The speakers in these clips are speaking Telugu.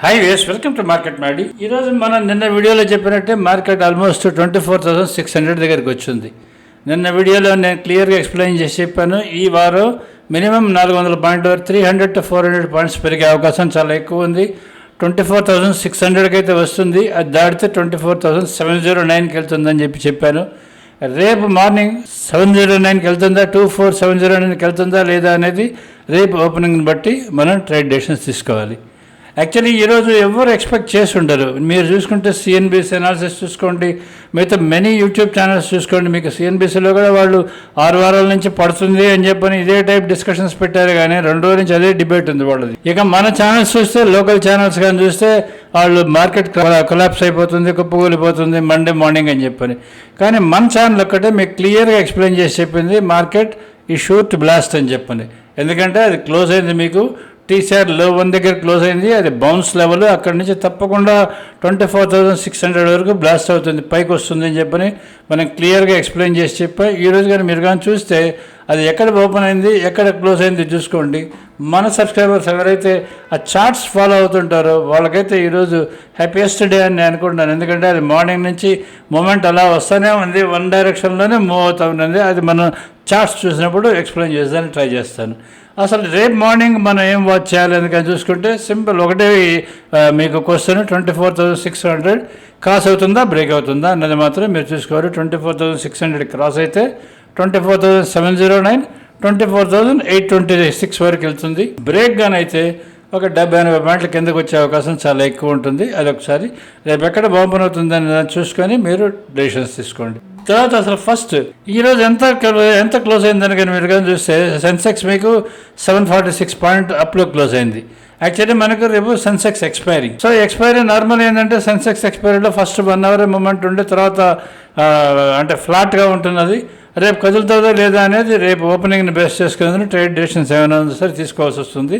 హాయ్ వేస్ వెల్కమ్ టు మార్కెట్ మాడి ఈరోజు మనం నిన్న వీడియోలో చెప్పినట్టే market almost twenty four thousand six hundred దగ్గరికి వచ్చింది. నిన్న వీడియోలో నేను క్లియర్గా ఎక్స్ప్లెయిన్ చేసి చెప్పాను. ఈ వారం మినిమం నాలుగు వందల పాయింట్ వరకు three hundred to four hundred points పెరిగే అవకాశం చాలా ఎక్కువ ఉంది. ట్వంటీ ఫోర్ థౌసండ్ సిక్స్ హండ్రెడ్కి అయితే వస్తుంది. అది దాటితే twenty four thousand seven zero నైన్కి వెళ్తుందని చెప్పి చెప్పాను. రేపు మార్నింగ్ సెవెన్ జీరో నైన్కి వెళ్తుందా? టూ ఫోర్ సెవెన్ జీరో నైన్కి వెళ్తుందా లేదా అనేది రేపు ఓపెనింగ్ని బట్టి మనం ట్రేడ్ డెసిషన్స్ తీసుకోవాలి. యాక్చువల్లీ ఈరోజు ఎవరు ఎక్స్పెక్ట్ చేసి ఉండరు. మీరు చూసుకుంటే సిఎన్బిసి అనాలిసిస్ చూసుకోండి. మిగతా మెనీ యూట్యూబ్ ఛానల్స్ చూసుకోండి. మీకు సిఎన్బిసిలో కూడా వాళ్ళు ఆరు వారాల నుంచి పడుతుంది అని చెప్పని ఇదే టైప్ డిస్కషన్స్ పెట్టారు కానీ రెండు రోజుల నుంచి అదే డిబేట్ ఉంది వాళ్ళది. ఇక మన ఛానల్స్ చూస్తే లోకల్ ఛానల్స్ కానీ చూస్తే వాళ్ళు మార్కెట్ కొలాప్స్ అయిపోతుంది కుప్పకూలిపోతుంది మండే మార్నింగ్ అని చెప్పని. కానీ మన ఛానల్ ఒక్కటే మీకు క్లియర్గా ఎక్స్ప్లెయిన్ చేసి చెప్పింది మార్కెట్ ఈ షూట్ బ్లాస్ట్ అని చెప్పండి ఎందుకంటే అది క్లోజ్ అయింది మీకు. టీసీఆర్లో వన్ దగ్గర క్లోజ్ అయింది. అది బౌన్స్ లెవెల్. అక్కడి నుంచి తప్పకుండా twenty four thousand six hundred వరకు బ్లాస్ట్ అవుతుంది. పైకి వస్తుంది అని చెప్పని మనం క్లియర్గా ఎక్స్ప్లెయిన్ చేసి చెప్పా. ఈరోజు కానీ మీరు కానీ చూస్తే అది ఎక్కడ ఓపెన్ అయింది ఎక్కడ క్లోజ్ అయింది చూసుకోండి. మన సబ్స్క్రైబర్స్ ఎవరైతే ఆ చార్ట్స్ ఫాలో అవుతుంటారో వాళ్ళకైతే ఈరోజు హ్యాపీయెస్ట్ డే అని నేను అనుకుంటున్నాను. ఎందుకంటే అది మార్నింగ్ నుంచి మూమెంట్ అలా వస్తూనే ఉంది. వన్ డైరెక్షన్లోనే మూవ్ అవుతూ ఉన్నది. అది మనం చార్ట్స్ చూసినప్పుడు ఎక్స్ప్లెయిన్ చేసేదానికి ట్రై చేస్తాను. అసలు రేపు మార్నింగ్ మనం ఏం వాచ్ చేయాలి ఎందుకని చూసుకుంటే సింపుల్ ఒకటే మీకు question twenty four thousand six hundred cross అవుతుందా బ్రేక్ అవుతుందా అన్నది మాత్రం మీరు చూసుకోవాలి. Twenty four thousand six hundred cross అయితే twenty four thousand seven zero nine twenty four thousand eight twenty six వరకు వెళ్తుంది. బ్రేక్ గానైతే ఒక డెబ్బై ఎనభై పాయింట్ల కిందకు వచ్చే అవకాశం చాలా ఎక్కువ ఉంటుంది. అది ఒకసారి రేపు ఎక్కడ ఓపెన్ అవుతుందని చూసుకొని మీరు డెసిషన్స్ తీసుకోండి. తర్వాత అసలు ఫస్ట్ ఈరోజు ఎంత ఎంత క్లోజ్ అయిందని కానీ మీరు కానీ చూస్తే సెన్సెక్స్ మీకు సెవెన్ ఫార్టీ సిక్స్ పాయింట్ అప్లో క్లోజ్ అయింది. యాక్చువల్లీ మనకు రేపు Sensex expiry. So expiry normal ఏంటంటే సెన్సెక్స్ ఎక్స్పైరీలో ఫస్ట్ వన్ అవర్ మూమెంట్ ఉండి తర్వాత అంటే ఫ్లాట్గా ఉంటున్నది. రేపు కదులుతుందో లేదా అనేది రేపు ఓపెనింగ్ని బేస్ చేసుకుని ట్రేడ్ డెసిషన్స్ ఏమైనా ఉందో సరే తీసుకోవాల్సి వస్తుంది.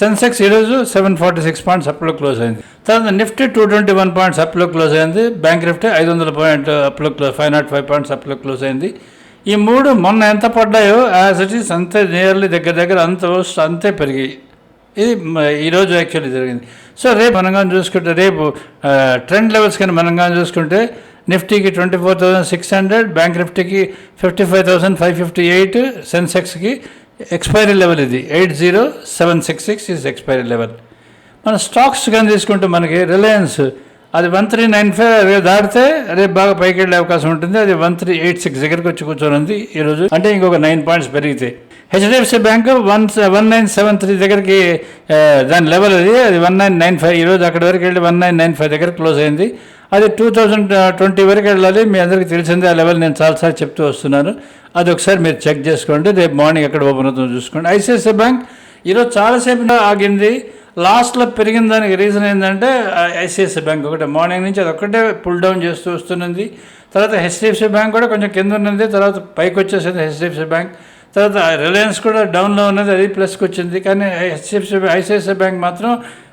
సెన్సెక్స్ ఈరోజు సెవెన్ ఫార్టీ సిక్స్ పాయింట్స్ అప్లో క్లోజ్ అయింది. తర్వాత Nifty two twenty one points అప్లో close అయింది. బ్యాంక్ నిఫ్టీ ఐదు వందల point అప్లో close five naught five points అప్లో close అయింది. ఈ మూడు మొన్న ఎంత పడ్డాయో యాజ్ ఇట్ ఈస్ అంతే నియర్లీ దగ్గర దగ్గర అంత అంతే పెరిగాయి. ఇది ఈరోజు యాక్చువల్లీ జరిగింది. సో రేపు మనం కానీ చూసుకుంటే రేపు ట్రెండ్ లెవెల్స్ కానీ మనం కానీ చూసుకుంటే నిఫ్టీకి twenty four thousand six hundred bank నిఫ్టీకి fifty five thousand five fifty eight సెన్సెక్స్కి expiry level ఇది. Eight zero seven six six is expiry level మన స్టాక్స్ కానీ తీసుకుంటే మనకి రిలయన్స్ అది వన్ త్రీ నైన్ ఫైవ్ దాటితే రేపు బాగా పైకి వెళ్ళే అవకాశం ఉంటుంది. అది వన్ త్రీ ఎయిట్ సిక్స్ దగ్గరికి వచ్చి కూర్చొని ఉంది ఈరోజు. అంటే ఇంకొక నైన్ పాయింట్స్ పెరిగితే. HDFC bank one one nine seven three దగ్గరికి దాని లెవెల్ అది అది వన్ నైన్ నైన్ ఫైవ్ ఈరోజు అక్కడి వరకు వెళ్ళి వన్ నైన్ నైన్ ఫైవ్ దగ్గర క్లోజ్ అయింది. అది టూ థౌజండ్ ట్వంటీ వరకు వెళ్ళాలి. మీ అందరికీ తెలిసిందే ఆ లెవెల్ నేను చాలాసార్లు చెప్తూ వస్తున్నాను. అది ఒకసారి మీరు చెక్ చేసుకోండి. రేపు మార్నింగ్ ఎక్కడ ఓపెన్ అవుతుందో చూసుకోండి. ఐసిఐసిఐ బ్యాంక్ ఈరోజు చాలాసేపు ఆగింది. లాస్ట్లో పెరిగిన దానికి రీజన్ ఏంటంటే ఐసిఐసిఐ బ్యాంక్ ఒకటే. మార్నింగ్ నుంచి అది ఒకటే పుల్ డౌన్ చేస్తూ వస్తున్నది. తర్వాత హెచ్డిఎఫ్సి బ్యాంక్ కూడా కొంచెం కింద ఉన్నది. తర్వాత పైకి వచ్చేసింది హెచ్డిఎఫ్సి బ్యాంక్. తర్వాత రిలయన్స్ కూడా డౌన్లో ఉన్నది అది ప్లస్కి వచ్చింది. కానీ హెచ్డిఎఫ్సి ఐసిఐసిఐ బ్యాంక్ మాత్రం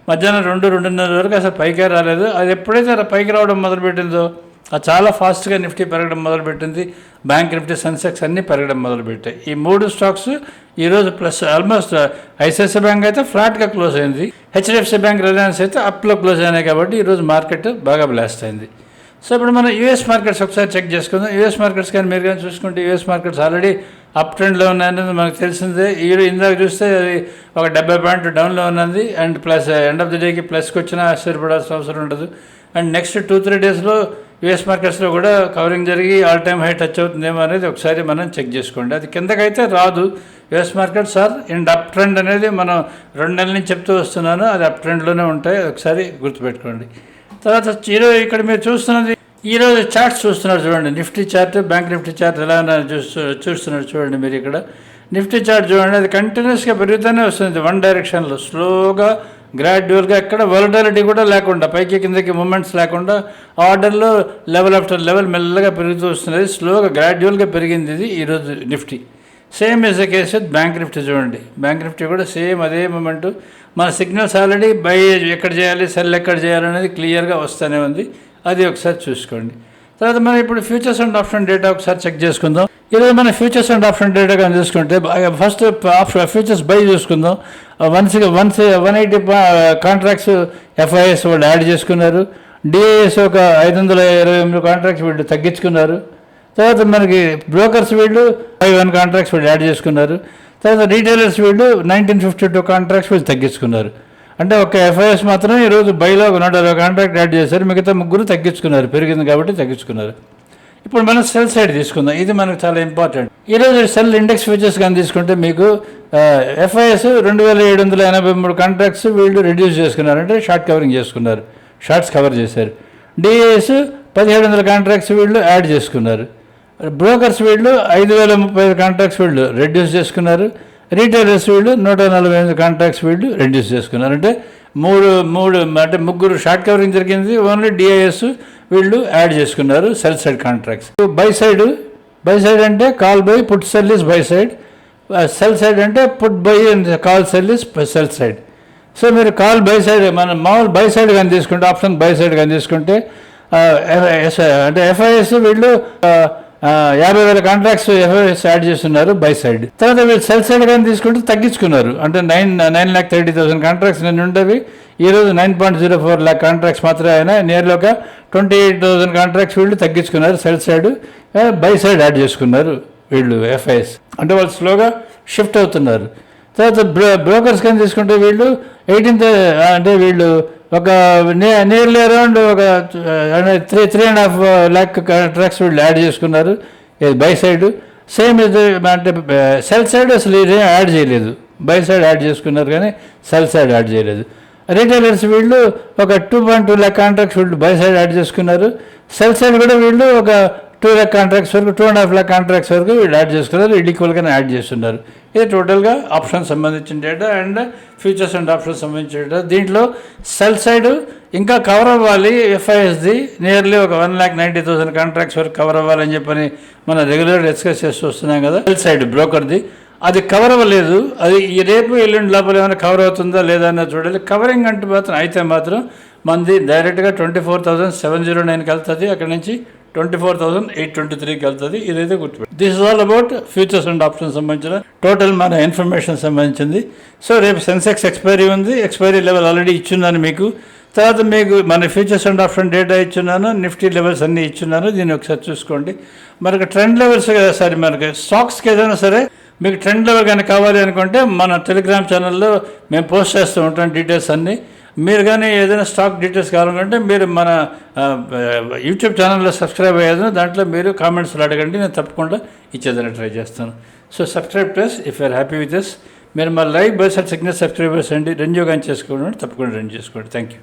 మధ్యాహ్నం రెండు రెండున్నర వరకు అసలు పైకే రాలేదు. అది ఎప్పుడైతే అలా పైకి రావడం మొదలుపెట్టిందో అది చాలా ఫాస్ట్గా నిఫ్టీ పెరగడం మొదలుపెట్టింది. బ్యాంక్ నిఫ్టీ సెన్సెక్స్ అన్నీ పెరగడం మొదలుపెట్టాయి. ఈ మూడు స్టాక్స్ ఈరోజు ప్లస్ ఆల్మోస్ట్ ఐసిఐసిఐ బ్యాంక్ అయితే ఫ్లాట్గా క్లోజ్ అయింది. హెచ్డిఎఫ్సి బ్యాంక్ రిలయన్స్ అయితే అప్లో క్లోజ్ అయినాయి కాబట్టి ఈరోజు మార్కెట్ బాగా బ్లాస్ట్ అయింది. సో ఇప్పుడు మనం యూఎస్ మార్కెట్స్ ఒకసారి చెక్ చేసుకుందాం. యూఎస్ మార్కెట్స్ కానీ మీరు కానీ చూసుకుంటే యూఎస్ మార్కెట్స్ ఆల్రెడీ అప్ ట్రెండ్లో ఉన్నాయనేది మనకు తెలిసిందే. ఈ ఇందాక చూస్తే అది ఒక డెబ్బై పాయింట్ డౌన్లో ఉన్నది. And plus end of the డేకి ప్లస్కి వచ్చినా ఆశ్చర్యపడాల్సిన అవసరం ఉండదు. అండ్ నెక్స్ట్ టూ త్రీ డేస్లో యూఎస్ మార్కెట్స్లో కూడా కవరింగ్ జరిగి ఆల్ టైమ్ హై టచ్ అవుతుందేమో అనేది ఒకసారి మనం చెక్ చేసుకోండి. అది కిందకైతే రాదు. US markets are and up trend అనేది మనం రెండు నెలల నుంచి చెప్తూ వస్తున్నాను. అది అప్ ట్రెండ్లోనే ఉంటాయి. ఒకసారి గుర్తుపెట్టుకోండి. తర్వాత ఈరోజు ఇక్కడ మీరు చూస్తున్నది ఈరోజు చార్ట్స్ చూస్తున్నారు చూడండి. Nifty chart bank Nifty chart ఎలా ఉన్నాయో చూస్తూ చూస్తున్నారు చూడండి మీరు ఇక్కడ. నిఫ్టీ చార్ట్ చూడండి అది కంటిన్యూస్గా పెరుగుతూనే వస్తుంది. వన్ డైరెక్షన్లో స్లోగా గ్రాడ్యువల్గా ఎక్కడ వలటాలిటీ కూడా లేకుండా పైకి కిందకి మూమెంట్స్ లేకుండా ఆర్డర్లో లెవెల్ ఆఫ్టర్ లెవెల్ మెల్లగా పెరుగుతూ వస్తున్నది. స్లోగా గ్రాడ్యువల్గా పెరిగింది ఇది ఈరోజు Nifty. Same is the case with bank Nifty చూడండి. బ్యాంక్ నిఫ్టీ కూడా సేమ్ అదే మూమెంట్ మన సిగ్నల్స్ ఆల్రెడీ బై ఎక్కడ చేయాలి సెల్ ఎక్కడ చేయాలి అనేది క్లియర్గా వస్తూనే ఉంది. అది ఒకసారి చూసుకోండి. తర్వాత మనం ఇప్పుడు ఫ్యూచర్స్ అండ్ ఆప్షన్ డేటా ఒకసారి చెక్ చేసుకుందాం. ఈరోజు మన ఫ్యూచర్స్ అండ్ ఆప్షన్ డేటా కానీ చూసుకుంటే ఫస్ట్ ఫ్యూచర్స్ బై చూసుకుందాం. Once once one eighty contracts FIs వాళ్ళు యాడ్ చేసుకున్నారు. డిఐఎస్ ఒక ఐదు వందల ఇరవై ఎనిమిది కాంట్రాక్ట్స్ వీళ్ళు తగ్గించుకున్నారు. తర్వాత మనకి బ్రోకర్స్ వీళ్ళు ఫైవ్ వన్ కాంట్రాక్ట్స్ వీళ్ళు యాడ్ చేసుకున్నారు. తర్వాత రీటైలర్స్ వీళ్ళు నైన్టీన్ ఫిఫ్టీ టూ కాంట్రాక్ట్స్ వీళ్ళు తగ్గించుకున్నారు. అంటే ఒక ఎఫ్ఐఎస్ మాత్రం ఈరోజు బైలో ఒక నూట కాంట్రాక్ట్ యాడ్ చేశారు. మిగతా ముగ్గురు తగ్గించుకున్నారు. పెరిగింది కాబట్టి తగ్గించుకున్నారు. ఇప్పుడు మనం సెల్ సైడ్ తీసుకుందాం. ఇది మనకు చాలా ఇంపార్టెంట్ ఈరోజు సెల్ ఇండెక్స్ ఫ్యూచర్స్ కానీ తీసుకుంటే మీకు ఎఫ్ఐఎస్ రెండు వేల ఏడు వందల ఎనభై మూడు కాంట్రాక్ట్స్ వీళ్ళు రెడ్యూస్ చేసుకున్నారు. అంటే షార్ట్ కవరింగ్ చేసుకున్నారు. షార్ట్స్ కవర్ చేశారు. డిఏఎస్ పదిహేడు వందల కాంట్రాక్ట్స్ వీళ్ళు యాడ్ చేసుకున్నారు. బ్రోకర్స్ వీళ్ళు ఐదు వేల ముప్పై కాంట్రాక్ట్స్ వీళ్ళు రెడ్యూస్ చేసుకున్నారు. రీటైలర్స్ వీళ్ళు నూట నలభై ఎనిమిది కాంట్రాక్ట్స్ వీళ్ళు రెడ్యూస్ చేసుకున్నారు అంటే మూడు మూడు అంటే ముగ్గురు షార్ట్ కవరింగ్ జరిగింది ఓన్లీ డిఐఎస్ వీళ్ళు యాడ్ చేసుకున్నారు sell side contracts buy side buy side అంటే call buy put sell is buy side sell side అంటే put buy and call sell is sell side so మీరు కాల్ బై సైడ్ మన మామూలు బై సైడ్ కానీ తీసుకుంటే ఆప్షన్ బై సైడ్ కానీ తీసుకుంటే అంటే ఎఫ్ఐఎస్ వీళ్ళు యాభై వేల కాంట్రాక్ట్స్ ఎఫ్ఐఎస్ యాడ్ చేస్తున్నారు? బై సైడ్ తర్వాత వీళ్ళు సెల్ సైడ్ కానీ తీసుకుంటే తగ్గించుకున్నారు. అంటే nine nine lakh thirty thousand contracts నేను ఉండేవి. ఈరోజు nine point zero four lakh contracts మాత్రమే అయినా నియర్లీ ఒక ట్వంటీ ఎయిట్ థౌసండ్ కాంట్రాక్ట్స్ వీళ్ళు తగ్గించుకున్నారు. Sell side buy side add చేసుకున్నారు వీళ్ళు ఎఫ్ఐఎస్ అంటే వాళ్ళు స్లోగా షిఫ్ట్ అవుతున్నారు. తర్వాత బ్రో బ్రోకర్స్ కానీ తీసుకుంటే వీళ్ళు ఎయిటీన్త్ అంటే వీళ్ళు ఒక నియర్లీ అరౌండ్ ఒక three three and half lakh tracks వీళ్ళు యాడ్ చేసుకున్నారు. బై సైడ్ సేమ్ ఇది అంటే సెల్ సైడ్ అసలు ఇదేం యాడ్ చేయలేదు. బై సైడ్ యాడ్ చేసుకున్నారు కానీ సెల్ సైడ్ యాడ్ చేయలేదు. రీటైలర్స్ వీళ్ళు ఒక two point two lakh contracts వీళ్ళు బై సైడ్ యాడ్ చేసుకున్నారు. సెల్ సైడ్ కూడా వీళ్ళు ఒక టూ ల్యాక్ కాంట్రాక్ట్స్ వరకు two and half lakh contracts వరకు వీళ్ళు యాడ్ చేసుకున్నారు. వీళ్ళు ఈక్వల్గానే యాడ్ చేస్తున్నారు. ఇది టోటల్గా ఆప్షన్ సంబంధించిన data and futures and option సంబంధించిన డేటా దీంట్లో సెల్ సైడ్ ఇంకా కవర్ అవ్వాలి. ఎఫ్ఐఎస్ది నియర్లీ ఒక one lakh ninety thousand contracts వరకు కవర్ అవ్వాలని చెప్పని మనం రెగ్యులర్ డిస్కస్ చేస్తూ వస్తున్నాం కదా. సెల్ సైడ్ బ్రోకర్ది అది కవర్ అవ్వలేదు. అది ఈ రేపు ఎల్లుండి లోపల ఏమైనా కవర్ అవుతుందా లేదా అన్నది చూడాలి. కవరింగ్ అంటే మాత్రం అయితే మాత్రం మంది డైరెక్ట్గా twenty four thousand seven zero నైన్కి వెళ్తుంది. అక్కడ నుంచి twenty four thousand eight twenty త్రీకి వెళ్తుంది ఇదైతే గుర్తుపెట్టి. This is all about futures and option సంబంధించిన టోటల్ మన ఇన్ఫర్మేషన్ సంబంధించింది. సో రేపు సెన్సెక్స్ ఎక్స్పైరీ ఉంది. ఎక్స్పైరీ లెవెల్ ఆల్రెడీ ఇచ్చున్నాను మీకు. తర్వాత మీకు మన ఫ్యూచర్స్ అండ్ ఆప్షన్ డేటా ఇచ్చున్నాను. నిఫ్టీ లెవెల్స్ అన్నీ ఇచ్చున్నాను. దీన్ని ఒకసారి చూసుకోండి. మనకు ట్రెండ్ లెవెల్స్ కదా సరే మనకి స్టాక్స్కి ఏదైనా సరే మీకు ట్రెండ్ లెవెల్ కానీ కావాలి అనుకుంటే మన టెలిగ్రామ్ ఛానల్లో మేము పోస్ట్ చేస్తూ ఉంటాం డీటెయిల్స్ అన్నీ. మీరు కానీ ఏదైనా స్టాక్ డీటెయిల్స్ కావాలంటే మీరు మన యూట్యూబ్ ఛానల్లో సబ్స్క్రైబ్ అయ్యేదో దాంట్లో మీరు కామెంట్స్లో అడగండి నేను తప్పకుండా ఇచ్చేదని ట్రై చేస్తాను. So subscribe plus if are happy with this మీరు మా లైవ్ బస్ సిగ్నల్ సబ్స్క్రైబర్స్ అండి రెన్యూ కానీ చేసుకోండి తప్పకుండా రెన్యూ చేసుకోండి. Thank you